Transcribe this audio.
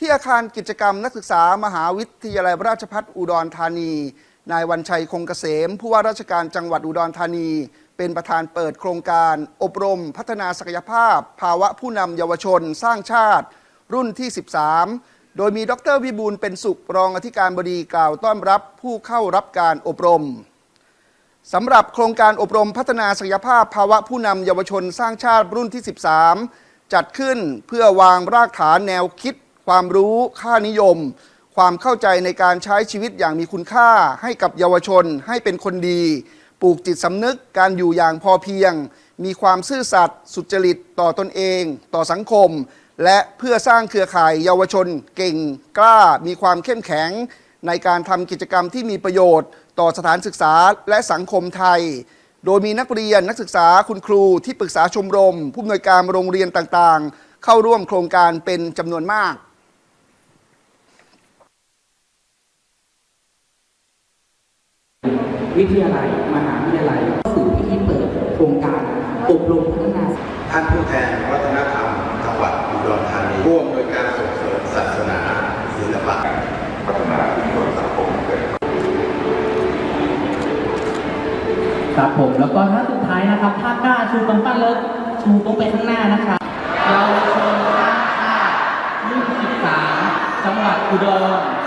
ที่อาคารกิจกรรมนักศึกษามหาวิทยาลัยราชภัฏอุดรธานี นายวันชัยคงเกษม ผู้ว่าราชการจังหวัดอุดรธานี เป็นประธานเปิดโครงการ อบรม พัฒนาศักยภาพ ภาวะผู้นำเยาวชน สร้างชาติ รุ่นที่ 13 โดยมีดรวิบูลเป็นสุขรองอธิการบดีกล่าวต้อนรับผู้เข้ารับการอบรมสำหรับโครงการอบรมพัฒนาศักยภาพ ภาวะผู้นำเยาวชนสร้างชาติรุ่นที่ 13 จัดขึ้นเพื่อวางรากฐานแนวคิด ความรู้ค่านิยม ความเข้าใจในการใช้ชีวิตอย่างมีคุณค่า ให้กับเยาวชน ให้เป็นคนดี ปลูกจิตสำนึกการอยู่อย่างพอเพียง มีความซื่อสัตย์สุจริตต่อตนเอง ต่อสังคม และเพื่อสร้างเครือข่ายเยาวชน เก่ง กล้า มีความเข้มแข็ง ในการทำกิจกรรมที่มีประโยชน์ ต่อสถานศึกษาและสังคมไทยโดยมีนักเรียนนักศึกษาคุณครูที่ปรึกษาชมรม ผู้อำนวยการโรงเรียนต่างๆ เข้าร่วมโครงการเป็นจำนวนมาก วิทยาลัย มหาวิทยาลัยเข้าสู่พิธีเปิดโครงการอบรมพัฒนาท่านผู้แทนวัฒนธรรมจังหวัดอุดรธานีร่วมโดยการส่งเสริมศาสนาศิลปะพัฒนาชุมชนสังคมเกิดครับผมแล้วก็ท่าสุดท้ายนะครับท่ากล้าชูกำปั้นแล้วชูตรงไปข้างหน้านะครับเราชนท่าชาติรุ่น13จังหวัดอุดร